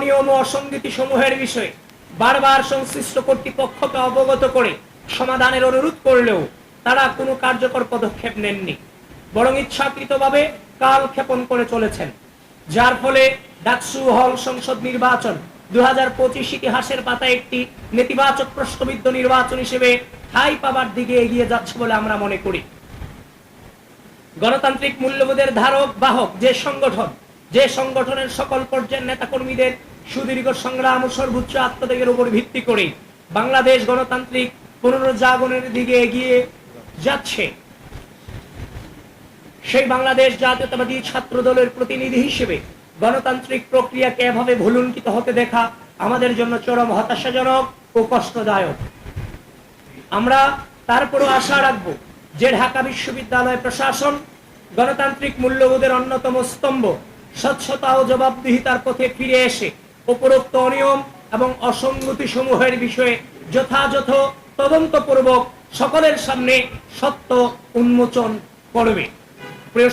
অনিয়ম ও অসঙ্গতি সমূহের বিষয়ে বারবার সংশ্লিষ্ট কর্তৃপক্ষকে অবগত করে সমাধানের অনুরোধ করলেও তারা কোনো কার্যকর পদক্ষেপ নেননি, বরং ইচ্ছাকৃতভাবে কালক্ষেপণ করে চলেছেন, যার ফলে ডাকসু হল সংসদ নির্বাচন দু হাজার পঁচিশ ইতিহাসের পাতায় একটি নেতিবাচক প্রশ্নবিদ্ধ নির্বাচন হিসেবে ঠাঁই পাবার দিকে এগিয়ে যাচ্ছে বলে আমরা মনে করি। গণতান্ত্রিক মূল্যবোধের ধারক, বাহক, যে সংগঠন, যে সংগঠনের সকল পর্যায়ের নেতাকর্মীদের সুদীর্ঘ সংগ্রাম ও সর্বোচ্চ আত্মত্যাগের উপর ভিত্তি করে বাংলাদেশ গণতান্ত্রিক পুনরুজ্জাগরণের দিকে এগিয়ে যাচ্ছে। সেই বাংলাদেশ জাতীয়তাবাদী ছাত্র দলের প্রতিনিধি হিসেবে গণতান্ত্রিক প্রক্রিয়াকে এভাবে ভুলুণ্ঠিত হতে দেখা আমাদের জন্য চরম হতাশাজনক ও কষ্টদায়ক। আমরা তারপরও আশা রাখব যে ঢাকা বিশ্ববিদ্যালয় প্রশাসন গণতান্ত্রিক মূল্যবোধের অন্যতম স্তম্ভ স্বচ্ছতা ও জবাবদিহিতার পথে ফিরে এসে উপরোক্ত অনিয়ম এবং অসঙ্গতি সমূহের বিষয়ে যথাযথ তদন্তপূর্বক সকলের সামনে সত্য উন্মোচন করবে।